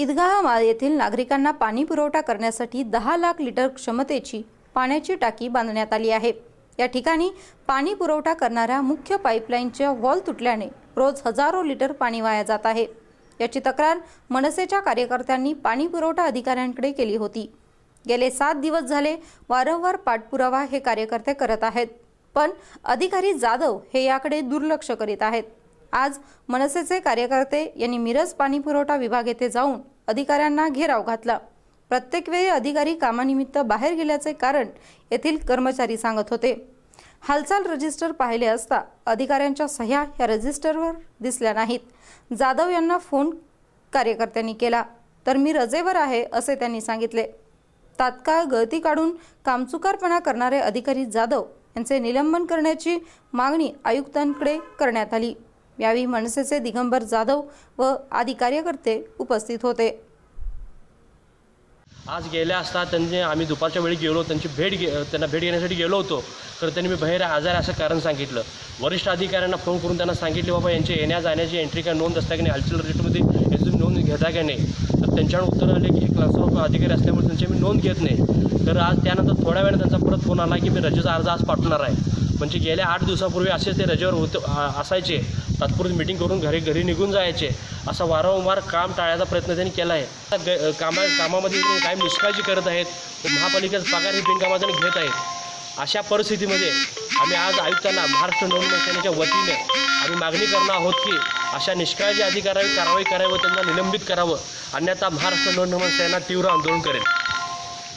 ईदगाह येथील नागरिकांना पाणी पुरवठा करण्यासाठी दहा लाख लिटर क्षमतेची पाण्याची टाकी बांधण्यात आली आहे. या ठिकाणी पाणी पुरवठा करणाऱ्या मुख्य पाईपलाईनच्या वॉल तुटल्याने रोज हजारो लिटर पाणी वाया जात आहे. याची तक्रार मनसेच्या कार्यकर्त्यांनी पाणी पुरवठा अधिकाऱ्यांकडे केली होती. गेले सात दिवस झाले वारंवार पाठपुरावा हे कार्यकर्ते करत आहेत पण अधिकारी जाधव हे याकडे दुर्लक्ष करीत आहेत. आज मनसेचे कार्यकर्ते यांनी मिरज पाणी पुरवठा विभाग येथे जाऊन अधिकाऱ्यांना घेराव घातला. प्रत्येक वेळी अधिकारी कामानिमित्त बाहेर गेल्याचे कारण येथील कर्मचारी सांगत होते. हालचाल रजिस्टर पाहिले असता अधिकाऱ्यांच्या सह्या या रजिस्टरवर दिसल्या नाहीत. जाधव यांना फोन कार्यकर्त्यांनी केला. तर मी रजेवर आहे असे त्यांनी सांगितले. तात्काळ गळती काढून कामचुकारपणा करणारे अधिकारी जाधव यांचे निलंबन करण्याची मागणी आयुक्तांकडे करण्यात आली. यावेळी मनसेचे दिगंबर जाधव व आदी कार्यकर्ते उपस्थित होते. आज गेल्या असता त्यांनी आम्ही दुपारच्या वेळी गेलो त्यांची भेट घे त्यांना भेट घेण्यासाठी गेलो होतो. तर त्यांनी मी बाहेर आजार असं कारण सांगितलं. वरिष्ठ अधिकाऱ्यांना फोन करून त्यांना सांगितले बाबा यांचे येण्या जाण्याची एंट्री काय नोंद असता की नाही? हालचाल रेटमध्ये याची तुम्ही नोंद घेता का नाही? तर त्यांच्यावर उत्तर आले की क्लास अधिकारी असल्यामुळे त्यांची मी नोंद घेत नाही. तर आज त्यानंतर थोड्या वेळानं त्यांचा परत फोन आला की मी रजेचा अर्ज आज पाठवणार आहे. म्हणजे गेल्या आठ दिवसापूर्वी असे ते रजेवर होते असायचे. तात्पुरती मिटिंग करून घरी घरी निघून जायचे. असा वारंवार काम टाळायचा प्रयत्न त्यांनी केला आहे. आता ग- कामा कामामध्ये काय निष्काळजी करत आहेत महापालिकेचा पगार ही बिनकामाच्याने घेत आहेत. अशा परिस्थितीमध्ये आम्ही आज आयुक्तांना महाराष्ट्र नोंदणी सेनेच्या वतीने आम्ही मागणी करणार आहोत की अशा निष्काळजी अधिकाऱ्यांनी कारवाई करावी व त्यांना निलंबित करावं. अन्यथा महाराष्ट्र नवनिर्माण सेना तीव्र आंदोलन करेल.